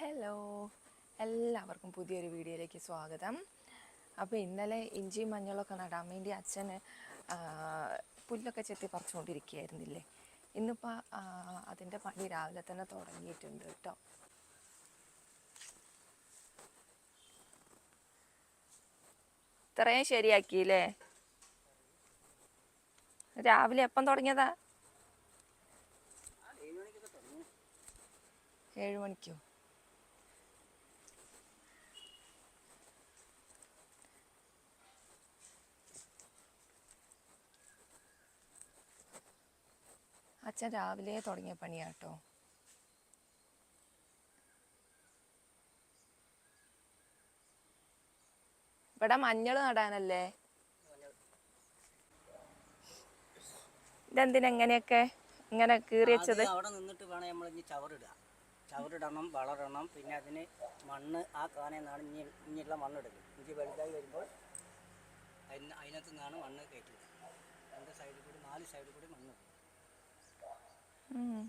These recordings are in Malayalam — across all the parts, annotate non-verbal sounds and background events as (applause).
ഹലോ എല്ലാവർക്കും പുതിയൊരു വീഡിയോയിലേക്ക് സ്വാഗതം. അപ്പോൾ ഇന്നലെ ഇഞ്ചിയും മഞ്ഞളൊക്കെ നടാൻ വേണ്ടി അച്ഛന് പുല്ലൊക്കെ ചെത്തി പറിച്ചുകൊണ്ടിരിക്കുകയായിരുന്നില്ലേ? ഇന്നിപ്പോൾ അതിന്റെ പണി രാവിലെ തന്നെ തുടങ്ങിയിട്ടുണ്ട് കേട്ടോ. ഇത്രയും ശരിയാക്കിയില്ലേ? രാവിലെ എപ്പം തുടങ്ങിയതാ? ഏഴ് മണിക്കോ? അച്ഛൻ രാവിലെ തുടങ്ങിയ പണിയാട്ടോ. ഇവിടെ മഞ്ഞൾ നടാനല്ലേ? ഇതെന്തിനെങ്ങനെയൊക്കെ ഇങ്ങനെ കീറി വെച്ചത്? അവിടെ നിന്നിട്ട് വേണം നമ്മൾ ഇനി ചവറിടുക ചവറിടണം വളരണം പിന്നെ അതിന് മണ്ണ് ആ കാനയിൽ നിന്നാണ് ഇനി ഇനിയുള്ള മണ്ണെടുക്കും ഇഞ്ചി വലുതായി വരുമ്പോൾ അതിന് അതിനകത്ത് നിന്നാണ് മണ്ണ് കയറ്റുക രണ്ട് സൈഡിൽ കൂടി നാല് സൈഡിൽ കൂടി മണ്ണ്. പിന്നെ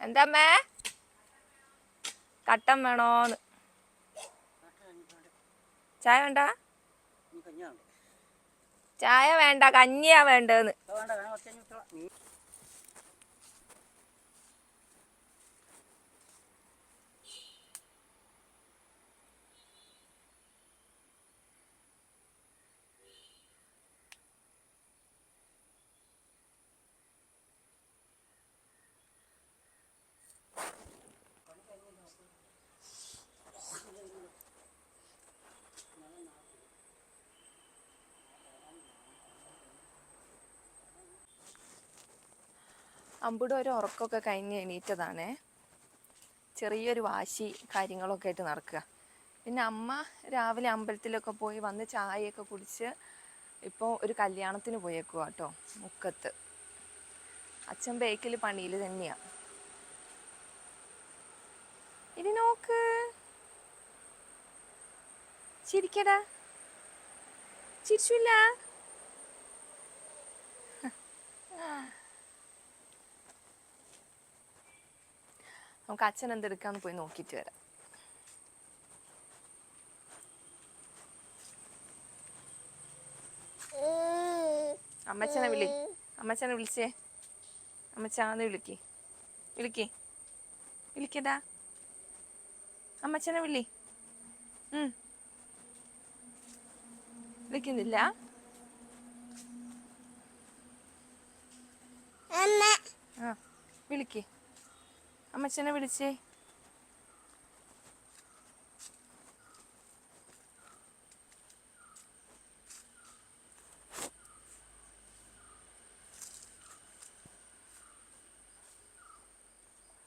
എന്താമ്മേ? കട്ടൻ വേണോന്ന്. ചായ വേണ്ട? ചായ വേണ്ട കഞ്ഞിയാ വേണ്ടതെന്ന് അമ്പുടെ ഒരു ഉറക്കമൊക്കെ കഴിഞ്ഞ് എണീറ്റതാണേ. ചെറിയൊരു വാശി കാര്യങ്ങളൊക്കെ ആയിട്ട് നടക്കുക. പിന്നെ അമ്മ രാവിലെ അമ്പലത്തിലൊക്കെ പോയി വന്ന് ചായയൊക്കെ കുടിച്ച് ഇപ്പോൾ ഒരു കല്യാണത്തിന് പോയേക്കുക കേട്ടോ മുക്കത്ത്. അച്ഛൻ ബേക്കിൽ പണിയിൽ തന്നെയാണ് ഇനി നോക്ക്. ചിരിക്കടാ. ചിരിച്ചില്ല? നമുക്ക് അച്ഛൻ എന്തെടുക്കാന്ന് പോയി നോക്കിയിട്ട് വരാം. അമ്മച്ചനെ വിളി. അമ്മച്ചനെ വിളിച്ചേ. അമ്മച്ചാന്ന് വിളിക്കേ. വിളിക്കേ. വിളിക്കടാ. അമ്മച്ചനെ വിളി. ഉം. വിളിക്കുന്നില്ല? ആ വിളിക്ക്. അമ്മച്ചനെ വിളിച്ചേ.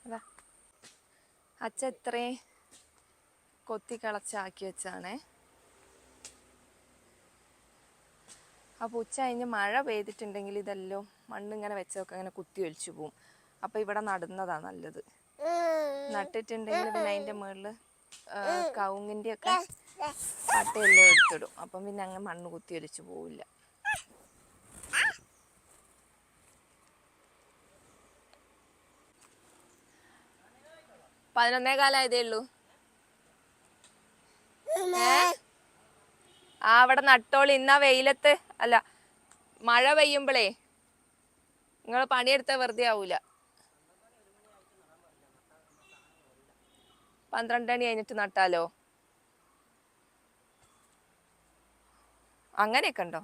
അതാ. അച്ഛ ഇത്രയും കൊത്തി കളച്ചാക്കി വെച്ചാണേ. അപ്പോൾ ഉച്ച കഴിഞ്ഞ് മഴ പെയ്തിട്ടുണ്ടെങ്കിൽ ഇതെല്ലാം മണ്ണിങ്ങനെ വെച്ചതൊക്കെ അങ്ങനെ കുത്തി ഒലിച്ചു പോവും. അപ്പോൾ ഇവിടെ നടുന്നതാ നല്ലത്. നട്ടിട്ടുണ്ടെങ്കിൽ പിന്നെ അതിന്റെ മുകളിൽ കൗങ്ങിന്റെ ഒക്കെ പട്ടയെല്ലാം എടുത്തിടും. അപ്പം പിന്നെ അങ്ങ് മണ്ണ് കുത്തി ഒലിച്ചു പോവില്ല. പതിനൊന്നേ കാലായതേ ഉള്ളൂ. ആ അവിടെ നട്ടോളി. ഇന്നാ വെയിലത്ത് അല്ല മഴ പെയ്യുമ്പോഴേ നിങ്ങൾ പണിയെടുത്താൽ വെറുതെ ആവൂല. പന്ത്രണ്ട് മണി കഴിഞ്ഞിട്ട് നട്ടാലോ? അങ്ങനെയൊക്കെ ഉണ്ടോ?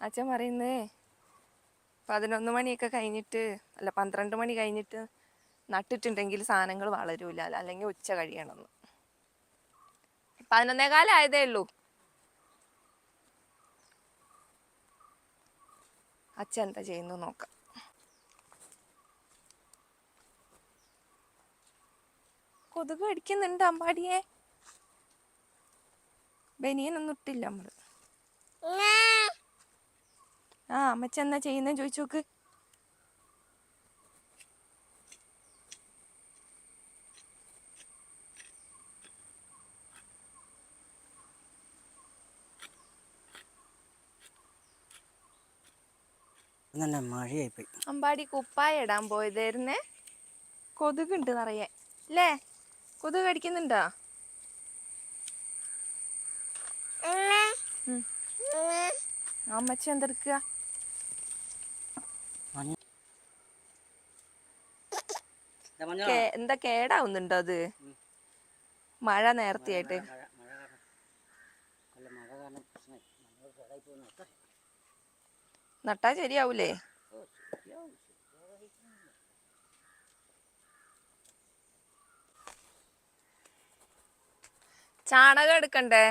അച്ഛൻ പറയുന്നേ പതിനൊന്ന് മണിയൊക്കെ കഴിഞ്ഞിട്ട് അല്ല പന്ത്രണ്ട് മണി കഴിഞ്ഞിട്ട് നട്ടിട്ടുണ്ടെങ്കിൽ സാധനങ്ങൾ വളരൂല അല്ലെങ്കിൽ ഉച്ച കഴിയണമെന്ന്. പതിനൊന്നേ ആയതേ ഉള്ളൂ. അച്ഛൻ എന്താ ചെയ്യുന്നു നോക്കാം. കൊതുക് അടിക്കുന്നുണ്ട് അമ്പാടിയെ. ബനിയനൊന്നും ഇട്ടില്ല നമ്മൾ. ആ അമ്മച്ച എന്നാ ചെയ്യുന്ന ചോദിച്ചു നോക്ക് മഴയായി പോയി അമ്പാടി കുപ്പായ ഇടാൻ പോയതായിരുന്നേ? കൊതുകുണ്ട് നിറയെ. അല്ലേ കൊതുക് കടിക്കുന്നുണ്ടോ? അമ്മച്ച എന്തെടുക്കുക? എന്താ കേടാവുന്നുണ്ടോ അത്? മഴ നേരത്തെയായിട്ട് മഴ മഴ കാരണം അല്ല മഴ കാരണം പ്രശ്നമായി മഞ്ഞൾ കേടായി പോകുന്ന ഒക്കെ നട്ടാ ശരിയാവൂലേ. ചാണകം എടുക്കണ്ടേ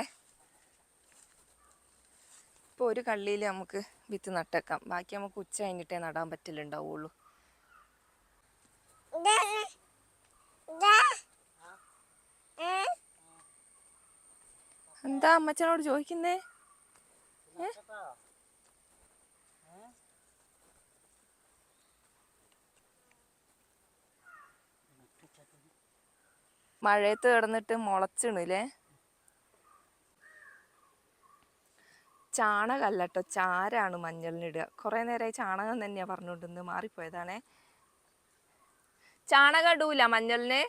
ഇപ്പൊ ഒരു കള്ളിയിൽ നമുക്ക് വിത്ത് നട്ടേക്കാം ബാക്കി നമുക്ക് ഉച്ച കഴിഞ്ഞിട്ടേ നടാൻ പറ്റില്ലുണ്ടാവുള്ളൂ എന്താ അമ്മച്ചനോട് ചോദിക്കുന്നേ. ഏ? മഴയത്ത് കിടന്നിട്ട് മുളച്ചിണില്ലേ? ചാണകല്ല കേട്ടോ ചാരാണ് മഞ്ഞളിനിടുക. കുറേ നേരമായി ചാണകം തന്നെയാ പറഞ്ഞുകൊണ്ടിരുന്നത് മാറിപ്പോയതാണേ. ചാണകം ഇടൂല മഞ്ഞളിന്?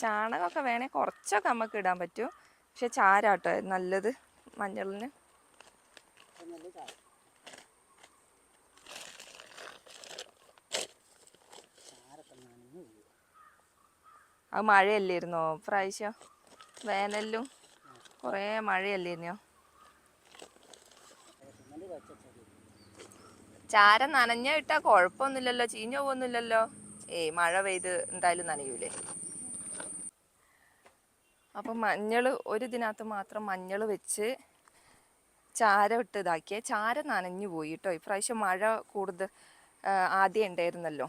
ചാണകമൊക്കെ വേണേ കുറച്ചൊക്കെ നമുക്ക് ഇടാൻ പറ്റും. പക്ഷെ ചാരാട്ടോ നല്ലത് മഞ്ഞളിന്. നല്ല വീഴും അത് മഴയല്ലായിരുന്നോ? പ്രാവശ്യം വേനലിലും കുറേ മഴയല്ലായിരുന്നോ? ചാരം നനഞ്ഞ ഇട്ടാ കുഴപ്പമൊന്നുമില്ലല്ലോ ചീഞ്ഞു പോകുന്നില്ലല്ലോ ഏയ് മഴ പെയ്ത് എന്തായാലും നനയൂലേ. അപ്പം മഞ്ഞൾ ഒരു ഇതിനകത്ത് മാത്രം മഞ്ഞൾ വെച്ച് ചാരം ഇട്ട് ഇതാക്കിയ. ചാരം നനഞ്ഞു പോയി കേട്ടോ ഇപ്രാവശ്യം മഴ കൂടുതൽ ആദ്യം ഉണ്ടായിരുന്നല്ലോ.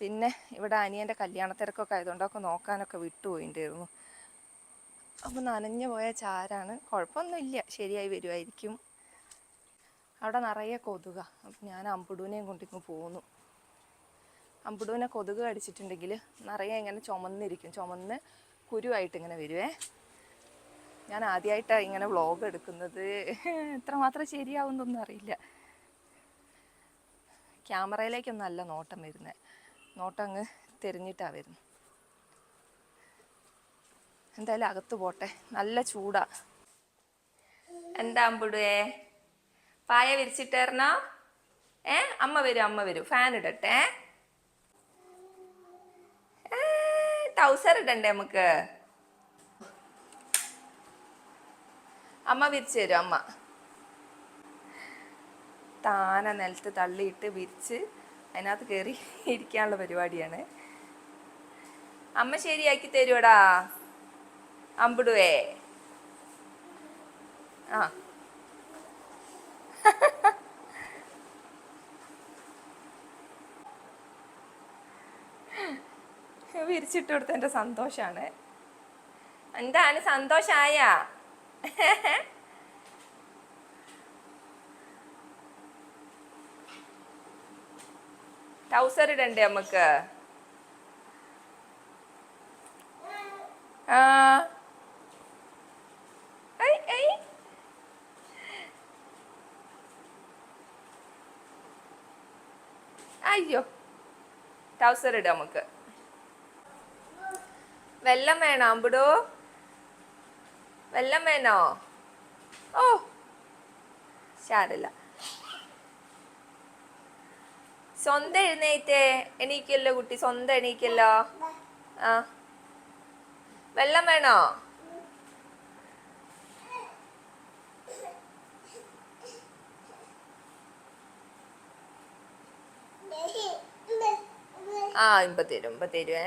പിന്നെ ഇവിടെ അനിയന്റെ കല്യാണത്തിരക്കൊക്കെ ആയതുകൊണ്ടൊക്കെ നോക്കാനൊക്കെ വിട്ടുപോയിണ്ടായിരുന്നു അപ്പോൾ നനഞ്ഞു പോയ ചാരാണ്. കുഴപ്പമൊന്നുമില്ല. ശരിയായി വരുമായിരിക്കും അവിടെ നിറയെ കൊതുക. അപ്പം ഞാൻ അമ്പുടൂനെയും കൊണ്ടിങ്ങ് പോന്നു. അമ്പുടൂനെ കൊതുക് കടിച്ചിട്ടുണ്ടെങ്കിൽ നിറയെ ഇങ്ങനെ ചുമന്നിരിക്കും. ചുമന്ന് കുരുവായിട്ട് ഇങ്ങനെ വരുവേ. ഞാൻ ആദ്യമായിട്ടാണ് ഇങ്ങനെ വ്ളോഗ് എടുക്കുന്നത്. എത്രമാത്രം ശരിയാവുന്നൊന്നും അറിയില്ല. ക്യാമറയിലേക്കൊന്നും അല്ല നോട്ടം വരുന്നത് നോട്ടം അങ്ങ് തെരഞ്ഞിട്ടാണ് വരുന്നത് എന്തായാലും അകത്ത് പോട്ടെ. നല്ല ചൂടാ. എന്താ അമ്പുടുവേ പായ വിരിച്ചിട്ടേർന്നോ? ഏ? അമ്മ വരും അമ്മ വരും. ഫാൻ ഇടട്ടെ. ടൗസർ ഇടണ്ടേ നമുക്ക്? അമ്മ വിരിച്ചു തരും അമ്മ. താന നിലത്ത് തള്ളിയിട്ട് വിരിച്ച് അതിനകത്ത് കയറി ഇരിക്കാനുള്ള പരിപാടിയാണ്. അമ്മ ശരിയാക്കി തരുവടാ? അമ്പിടുവേ. ആ. വിരിച്ചിട്ട് കൊടുത്തതിന്റെ സന്തോഷാണ്. എന്താണ് സന്തോഷായ? (laughs) ടൗസർ ഇടണ്ടേ നമുക്ക് അയ്യോ. ടൗസർ ഇടാം നമുക്ക് വെള്ളം വേണം അമ്പിടോ? വെള്ളം വേണോ ഓ ശാരില്ല സ്വന്തം എഴുന്നേറ്റേ എണീക്കല്ലോ കുട്ടി സ്വന്തം എണീക്കല്ലോ. ആ. വെള്ളം വേണോ? ആ ഇപ്പൊ തരും ഇപ്പൊ തരുവേ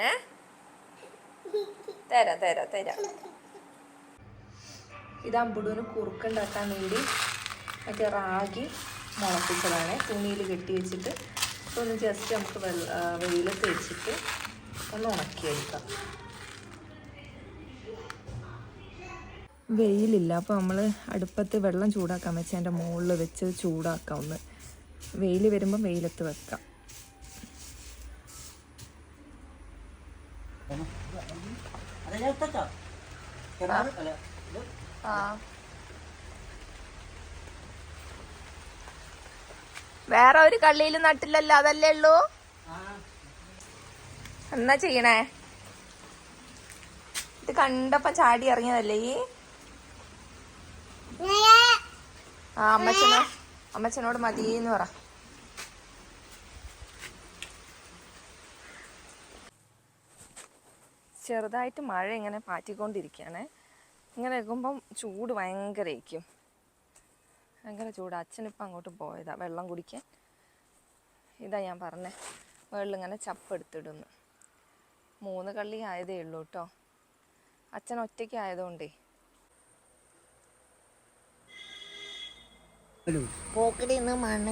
തരാം തരാം തരാം. ഇത് അമ്പുടൂന് കുറുക്കുണ്ടാക്കാൻ വേണ്ടി മറ്റേ റാഗി മുളപ്പിച്ചതാണ്. തുണിയിൽ കെട്ടി വെച്ചിട്ട് ഒന്ന് ജസ്റ്റ് നമുക്ക് വെ വെയിലത്ത് വെച്ചിട്ട് ഒന്ന് ഉണക്കിയെടുക്കാം. വെയിലില്ല അപ്പോൾ നമ്മൾ അടുപ്പത്ത് വെള്ളം ചൂടാക്കാൻ വെച്ച് അതിന്റെ മുകളിൽ വെച്ച് ചൂടാക്കാം ഒന്ന്. വെയിൽ വരുമ്പോൾ വെയിലത്ത് വെക്കാം. അത് വേറെ ഒരു കള്ളിയിൽ നട്ടില്ലല്ലോ അതല്ലേ ഉള്ളൂ? എന്നാ ചെയ്യണേ? ഇത് കണ്ടപ്പോ ചാടി ഇറങ്ങിയതല്ലേ ഈ? ആ അമ്മച്ചനോ അമ്മച്ചനോട് മതി എന്ന് പറ. ചെറുതായിട്ട് മഴ ഇങ്ങനെ പാറ്റിക്കൊണ്ടിരിക്കുകയാണ് ഇങ്ങനെ നിൽക്കുമ്പം ചൂട് ഭയങ്കരമായിരിക്കും ഭയങ്കര ചൂട്. അച്ഛനിപ്പം അങ്ങോട്ട് പോയതാ. വെള്ളം കുടിക്കാൻ. ഇതാ ഞാൻ പറഞ്ഞേ. വെള്ളം ഇങ്ങനെ ചപ്പെടുത്തിടുന്നു മൂന്ന് കള്ളി ആയതേ ഉള്ളൂ കേട്ടോ. അച്ഛൻ ഒറ്റയ്ക്ക് ആയതുകൊണ്ടേ. നിന്ന് മണ്ണ്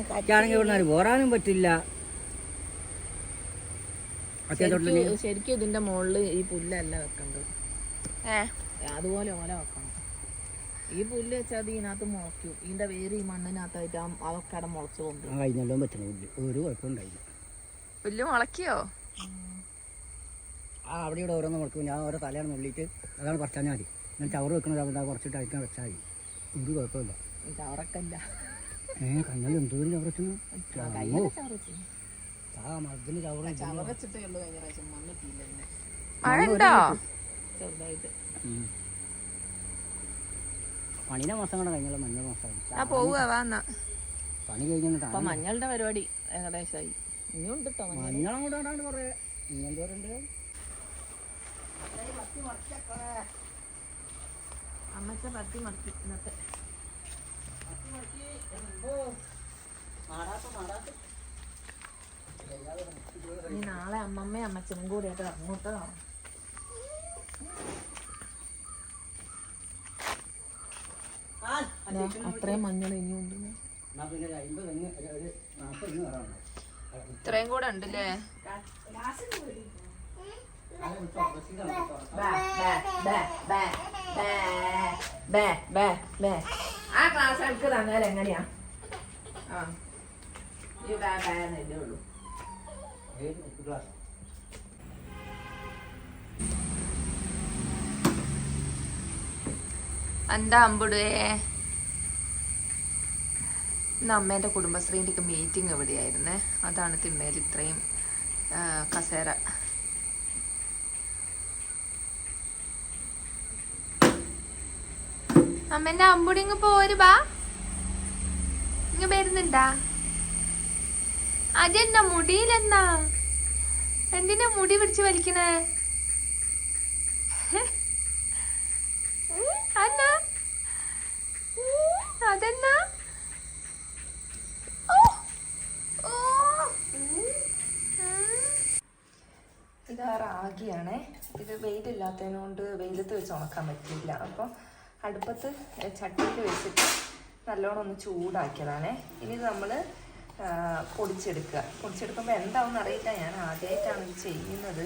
ഇവിടെ പോരാനും പറ്റില്ല. ശരിക്കും ഇതിന്റെ മുകളിൽ ഈ പുല്ലല്ല വെക്കണ്ടത്. ഏ? അതുപോലെ ഓല വെക്കണം. ഈ പുല്ല് വെച്ചാൽ അത് ഇതിനകത്ത് മുളയ്ക്കും. ഇതിന്റെ വേര് ഈ മണ്ണിനകത്തായിട്ട് അതൊക്കെ അവിടെ മുളച്ചു കൊണ്ടുപോകും കഴിഞ്ഞല്ലോ പുല്ല്. ഒരു കുഴപ്പമുണ്ടായില്ല. പുല്ല് മുളക്കിയോ ആ അവിടെ ഇവിടെ ഓരോന്ന് മുളക്കും ഞാൻ ഓരോ തലയാണ് നുള്ളിയിട്ട് അതാണ് കുറച്ചാൽ മതി ഞാൻ ചവറ് വെക്കണത് അവിടെ കുറച്ചിട്ട് അയക്കാൻ വെച്ചാൽ മതി. ഒരു കുഴപ്പമില്ല. ചവറക്കല്ല ഏ കഴിഞ്ഞാൽ എന്തോരം ചവറ് വെച്ചു കയ്യിലെ ചവറ് വെച്ചു ആ മതിന് ചവറ് ചവറ് വെച്ചിട്ടേ ഉള്ളൂ കഴിഞ്ഞ പ്രാവശ്യം. മണ്ണിട്ടില്ല മഴ ഉണ്ടോ? ചെറുതായിട്ട്. പണിയുടെ മാസം കൂടെ കഴിഞ്ഞാൽ മഞ്ഞ മാസമായി ആ പോവുക പണി കഴിഞ്ഞിട്ടാണ് മഞ്ഞളുടെ പരിപാടി ഏകദേശമായി ഇനിയും ഉണ്ട് കേട്ടോ മഞ്ഞൾ. മഞ്ഞളം കൂടെ ഇടാണ്ട് കുറേ ഇങ്ങനെന്തോരുണ്ട് അമ്മച്ച പത്തി മത്തി ഇന്നത്തെ. ഇനി നാളെ അമ്മമ്മയും അമ്മച്ചനും കൂടിയായിട്ട് അങ്ങോട്ട് അത്രയും മഞ്ഞൾ ഇനിയുണ്ട് ഇത്രയും കൂടെ ഉണ്ടല്ലേ? ആ ക്ലാസ് എടുക്ക് തന്നാൽ എങ്ങനെയാ? ആ. ഈ ബാ ബാ എന്നല്ലേ ഉള്ളൂ. ഏത് എന്താ അമ്പുടേ ഇന്ന് അമ്മേന്റെ കുടുംബശ്രീന്റെ ഒക്കെ മീറ്റിംഗ് എവിടെയായിരുന്നേ? അതാണ് തിമ്മേൽ ഇത്രയും കസേര. അമ്മേന്റെ അമ്പുടി ഇങ്ങ് പോരുവാ ഇങ്ങ് വരുന്നുണ്ടാ? അതെന്നാ മുടിയിലെന്നാ? എന്തിനാ മുടി പിടിച്ച് വലിക്കണേ ഉം, അതെന്നാ ഉം, അതെന്നാ ഓ, ഓ, ഉം, ഉം. ഇത് റാഗിയാണേ ഇത് വെയിലില്ലാത്തതിനോണ്ട് വെയിലത്ത് വെച്ച് ഉണക്കാൻ പറ്റില്ല അപ്പം അടുപ്പത്ത് ചട്ടിയിൽ വെച്ചിട്ട് നല്ലോണം ഒന്ന് ചൂടാക്കിയതാണേ. ഇനി നമ്മൾ പൊടിച്ചെടുക്കുക. പൊടിച്ചെടുക്കുമ്പോൾ എന്താവും അറിയില്ല. ഞാൻ ആദ്യമായിട്ടാണ് ഇത് ചെയ്യുന്നത്.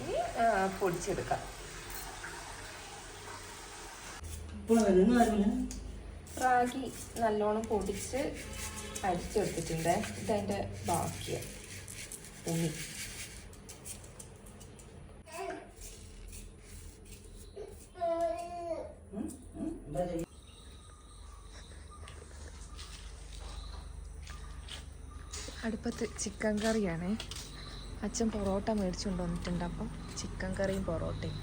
ഇനി പൊടിച്ചെടുക്കാം റാഗി നല്ലോണം പൊടിച്ച് അരിച്ചെടുത്തിട്ടുണ്ട്. ഇതതിന്റെ ബാക്കിയാണ് ഉണ്ണി എന്താ ചെയ്യുക അടുപ്പത്ത് ചിക്കൻ കറിയാണേ. അച്ഛൻ പൊറോട്ട മേടിച്ചുകൊണ്ട് വന്നിട്ടുണ്ട് അപ്പം ചിക്കൻ കറിയും പൊറോട്ടയും.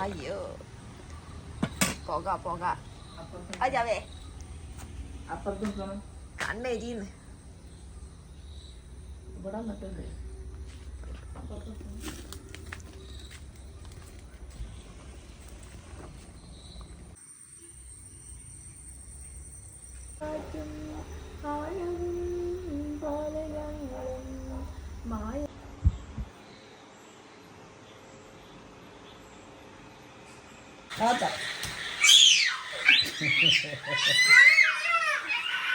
അയ്യോ. പോക പോക. അജാവേ കണ്ണെരിയുന്നു. ഇവിടെ വന്നിട്ടുണ്ട്. ആച്ചാ.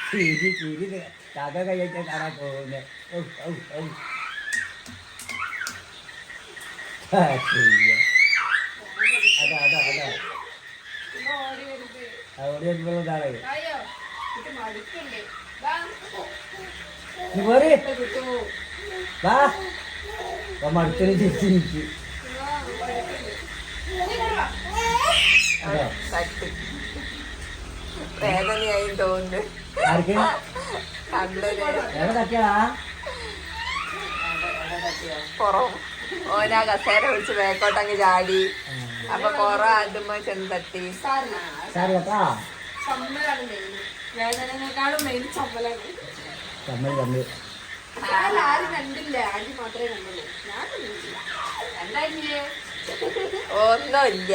ചിരി ചിരി കഥ കഴിച്ച കാണാൻ പോകുന്നത്. അതാ അതാ അതാ അവിടെ വരുമ്പോഴാണ് നീ പോര് വാ അപ്പം അടുത്തൊരു വേദനയായി തോന്നുന്നു പുറം. ഓനാ കസേര പിടിച്ച് ബാക്കോട്ടങ്ങ് ചാടി. അപ്പൊ കൊറ ആദ്യമ ചെന്ന് തട്ടി. വേദനേക്കാളും മെയിൻ ചമ്മലാണ്. തമ്മിൽ തമ്മിൽ ആരും കണ്ടില്ല. ആന്റി മാത്രമേ കണ്ടുള്ളൂ. ഞാൻ കണ്ടില്ല എന്താ ഒന്നുമില്ല.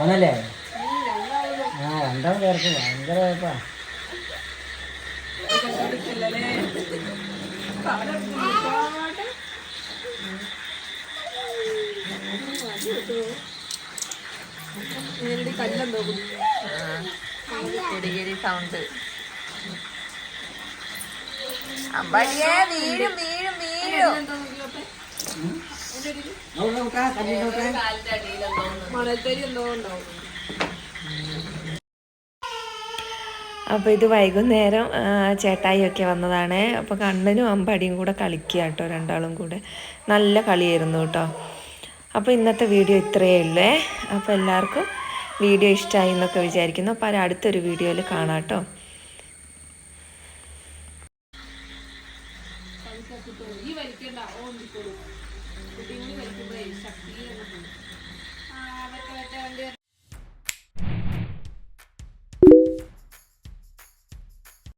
ആണല്ലേ? ആ രണ്ടാം പേർക്ക് ഭയങ്കര കുഴപ്പാ കല്ലെന്തോ കുടികിരി സൗണ്ട് അമ്പടിയേ വീഴും വീഴും വീഴും മണൽത്തരി എന്തോ ഉണ്ടാവും അപ്പോൾ ഇത് വൈകുന്നേരം ചേട്ടായിയൊക്കെ വന്നതാണ്. അപ്പോൾ കണ്ണനും അമ്പടിയും കൂടെ കളിക്കുക കേട്ടോ രണ്ടാളും കൂടെ. നല്ല കളിയായിരുന്നു കേട്ടോ. അപ്പോൾ ഇന്നത്തെ വീഡിയോ ഇത്രയേ ഉള്ളേ. അപ്പോൾ എല്ലാവർക്കും വീഡിയോ ഇഷ്ടമായി എന്നൊക്കെ വിചാരിക്കുന്നു. അപ്പോൾ അടുത്തൊരു വീഡിയോയിൽ കാണാം കേട്ടോ.